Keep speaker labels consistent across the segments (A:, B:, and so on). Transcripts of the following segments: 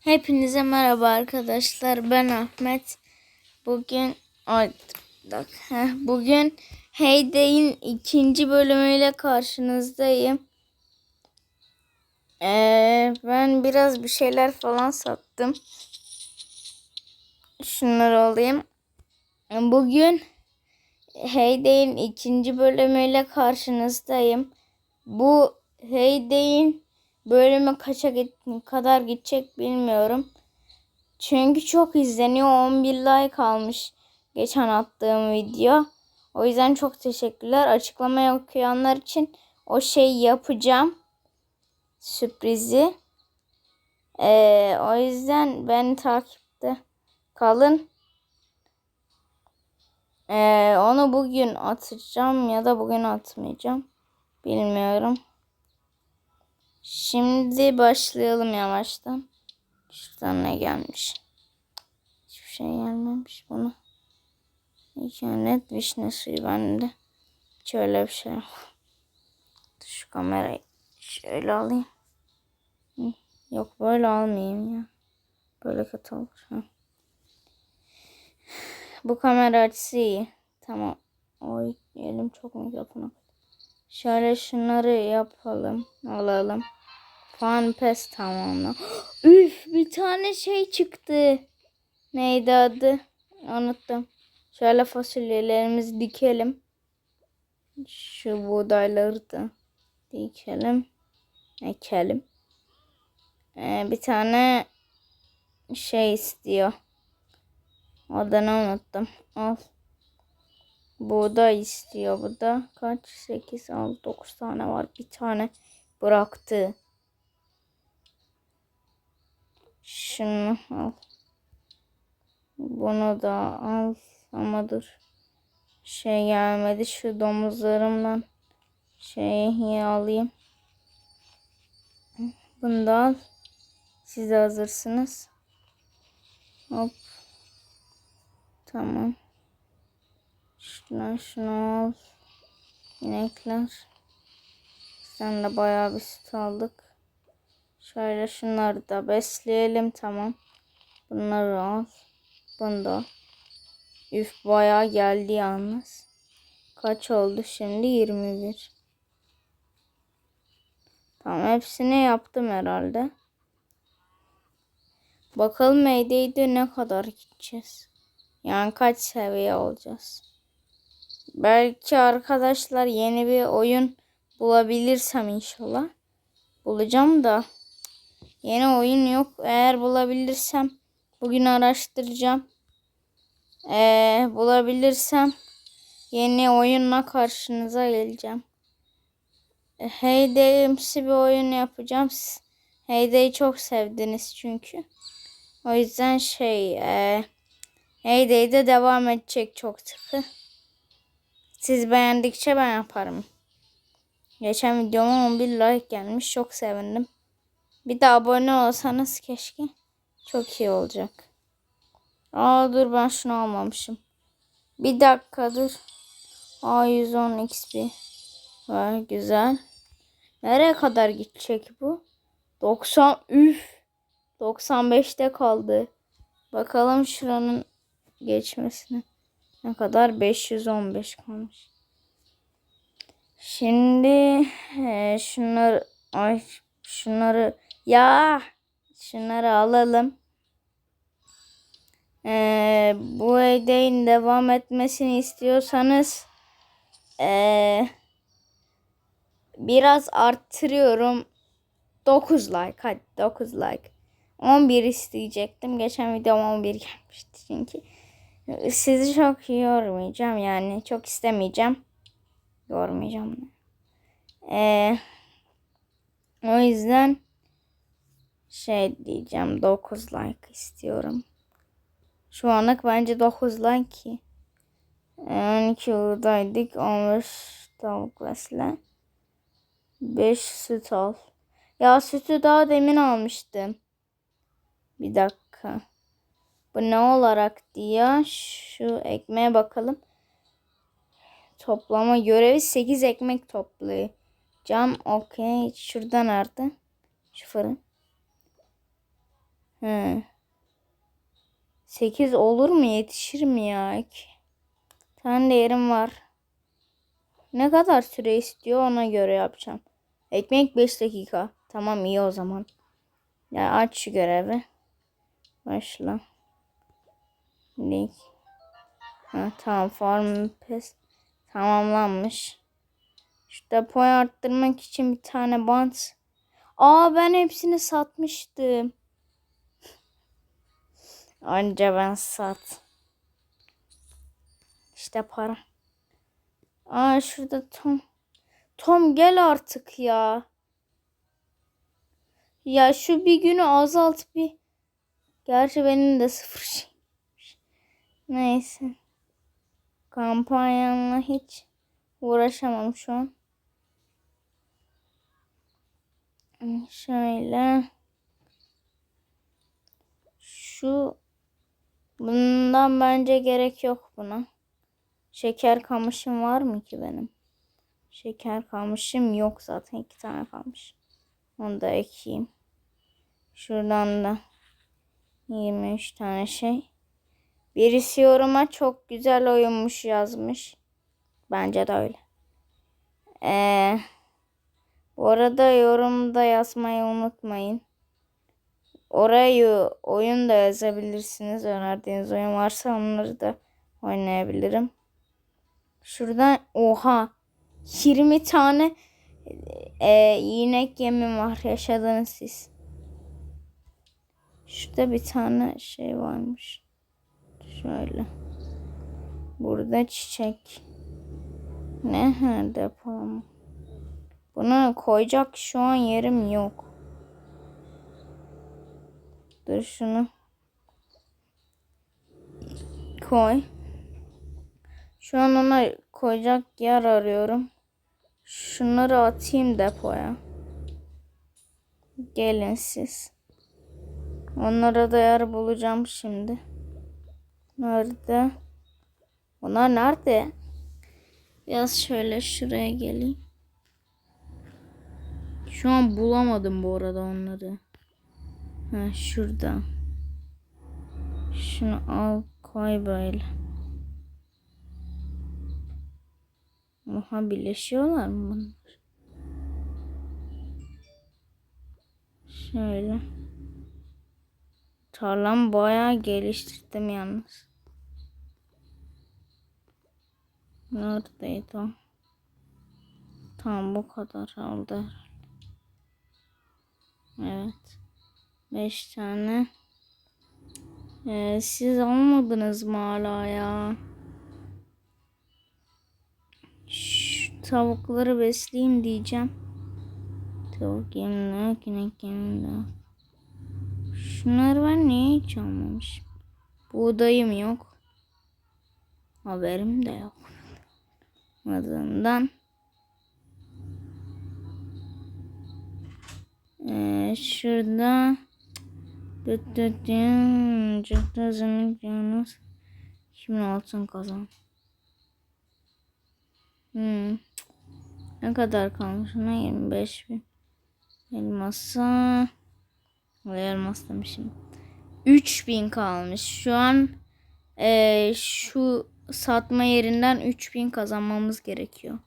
A: Hepinize merhaba arkadaşlar. Ben Ahmet. Bugün Bugün Heyday'in ikinci bölümüyle karşınızdayım. Ee, ben biraz bir şeyler falan sattım. Şunları alayım. Bugün Heyday'in ikinci bölümüyle karşınızdayım. Bu Heyday'in bölümü kaça git- kadar gidecek bilmiyorum. Çünkü çok izleniyor. 11 like almış geçen attığım video. O yüzden çok teşekkürler. Açıklamayı okuyanlar için o şeyi yapacağım. Sürprizi. Ee, o yüzden beni takipte kalın. Ee, onu bugün atacağım ya da bugün atmayacağım. Bilmiyorum. Şimdi başlayalım yavaştan. Şuradan ne gelmiş? Hiçbir şey gelmemiş buna. İnternet vişne suyu bende. Şöyle bir şey Şu kamerayı şöyle alayım. Yok böyle almayayım ya. Böyle kötü olur. Hı. Bu kamera açısı iyi. Tamam. Oy elim çok mikrofona. Şöyle şunları yapalım. Alalım. Fan pes tamamla. Üf bir tane şey çıktı. Neydi adı? Unuttum. Şöyle fasulyelerimizi dikelim. Şu buğdayları da dikelim. Ekelim. Ee, bir tane şey istiyor. Adını unuttum. Al. Buğday istiyor bu da. Kaç? 8, 6, 9 tane var. Bir tane bıraktı. Şunu al. Bunu da al. Ama dur. Şey gelmedi. Şu domuzlarımdan şeyi alayım. Bunu da al. Siz de hazırsınız. Hop. Tamam. Şunu şunu al. İnekler. Sen de bayağı bir süt aldık. Şöyle şunları da besleyelim tamam. Bunları al. Bunu da. Üf bayağı geldi yalnız. Kaç oldu şimdi? 21. Tamam hepsini yaptım herhalde. Bakalım Mayde'de ne kadar gideceğiz. Yani kaç seviye olacağız. Belki arkadaşlar yeni bir oyun bulabilirsem inşallah. Bulacağım da yeni oyun yok. Eğer bulabilirsem bugün araştıracağım. Ee, bulabilirsem yeni oyunla karşınıza geleceğim. Heyday'imsi bir oyun yapacağım. Heyday'ı çok sevdiniz çünkü. O yüzden şey e, Heyday'de devam edecek çok sıkı. Siz beğendikçe ben yaparım. Geçen videoma 11 like gelmiş. Çok sevindim. Bir de abone olsanız keşke. Çok iyi olacak. Aa dur ben şunu almamışım. Bir dakika dur. Aa 110 XP. Var güzel. Nereye kadar gidecek bu? 90 üf. 95'te kaldı. Bakalım şuranın geçmesine. Ne kadar? 515 kalmış. Şimdi e, şunları ay şunları ya şunları alalım. E, bu videonun devam etmesini istiyorsanız e, biraz arttırıyorum. 9 like hadi 9 like. 11 isteyecektim. Geçen videom 11 gelmişti çünkü. Sizi çok yormayacağım yani. Çok istemeyeceğim. Yormayacağım. Ee, o yüzden şey diyeceğim 9 like istiyorum. Şu anlık bence 9 like ki. 12 buradaydık. 15 tavuk besle. 5 süt al. Ya sütü daha demin almıştım. Bir dakika. Bu ne olarak diye şu ekmeğe bakalım. Toplama görevi 8 ekmek toplayacağım. Okey. Şurada nerede? Şu fırın. He. 8 olur mu? Yetişir mi ya? Tane de yerim var. Ne kadar süre istiyor ona göre yapacağım. Ekmek 5 dakika. Tamam iyi o zaman. Ya aç şu görevi. Başla. Link. Ha, tamam farm pes tamamlanmış. Şu depoyu arttırmak için bir tane bant. Aa ben hepsini satmıştım. Anca ben sat. İşte para. Aa şurada Tom. Tom gel artık ya. Ya şu bir günü azalt bir. Gerçi benim de sıfır şeymiş. Neyse. Kampanyanla hiç uğraşamam şu an. Şöyle. Şu bundan bence gerek yok buna. Şeker kamışım var mı ki benim? Şeker kamışım yok zaten iki tane kalmış. Onu da ekeyim. Şuradan da 23 tane şey. Birisi yoruma çok güzel oyunmuş yazmış. Bence de öyle. Ee, bu arada yorumda yazmayı unutmayın. Orayı oyun da yazabilirsiniz. Önerdiğiniz oyun varsa onları da oynayabilirim. Şuradan oha 20 tane e, inek yemim var. Yaşadınız siz. Şurada bir tane şey varmış. Şöyle. Burada çiçek. Ne depo Bunu koyacak şu an yerim yok. Dur şunu. Koy. Şu an ona koyacak yer arıyorum. Şunları atayım depoya. Gelin siz. Onlara da yer bulacağım şimdi. Nerede? Onlar nerede? Biraz şöyle şuraya geleyim. Şu an bulamadım bu arada onları. Ha şurada. Şunu al koy böyle. Oha birleşiyorlar mı bunlar? Şöyle. Tarlam bayağı geliştirdim yalnız. Neredeydi o? Tamam bu kadar oldu. Evet. Beş tane. Ee, siz almadınız mı hala ya? Şu tavukları besleyeyim diyeceğim. Tavuk yemini yok, inek yemini yok. Şunları ben niye hiç almamışım? Buğdayım yok. Haberim de yok. Adından. Ee, şurada Düt düt düt Çıktı zımlık yalnız 2000 altın kazan. Hmm. Ne kadar kalmış? Ne 25 bin. Elmasa. Elmas demişim. 3000 kalmış. Şu an e, şu satma yerinden 3000 kazanmamız gerekiyor.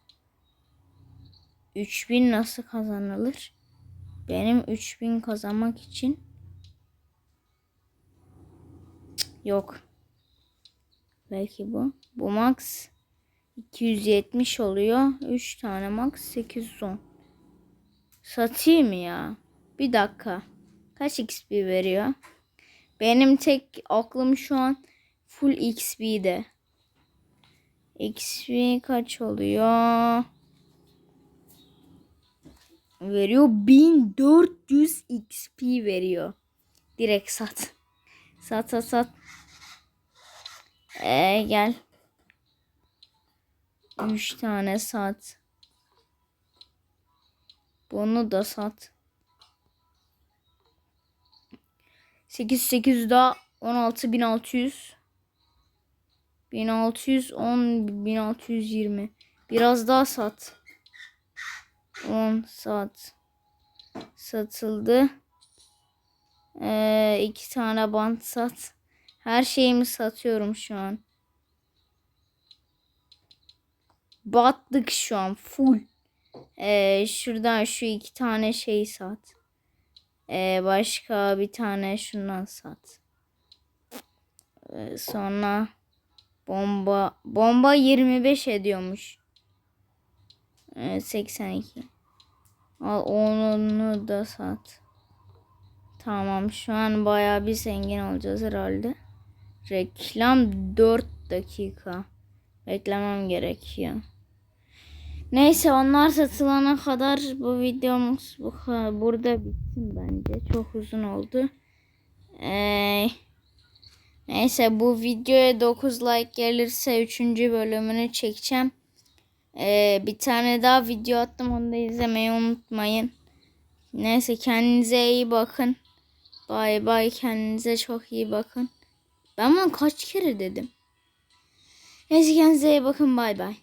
A: 3000 nasıl kazanılır? Benim 3000 kazanmak için yok. Belki bu. Bu max 270 oluyor. 3 tane max 810. Satayım ya. Bir dakika. Kaç XP veriyor? Benim tek aklım şu an full XP'de. XP kaç oluyor? Veriyor 1400 XP veriyor. Direkt sat. Sat sat sat. Ee, gel. 3 tane sat. Bunu da sat. 8 8 daha 16600 1610 1620 biraz daha sat 10 sat satıldı Ee, iki tane bant sat. Her şeyimi satıyorum şu an. Battık şu an full. Ee, şuradan şu iki tane şey sat. Ee, başka bir tane şundan sat. Ee, sonra bomba bomba 25 ediyormuş. Ee, 82. Al onu da sat. Tamam şu an bayağı bir zengin olacağız herhalde. Reklam 4 dakika. Beklemem gerekiyor. Neyse onlar satılana kadar bu videomuz bu burada bitsin bence. Çok uzun oldu. Ee, neyse bu videoya 9 like gelirse 3. bölümünü çekeceğim. Ee, bir tane daha video attım onu da izlemeyi unutmayın. Neyse kendinize iyi bakın. Bay bay kendinize çok iyi bakın. Ben bunu kaç kere dedim. Neyse kendinize iyi bakın bay bay.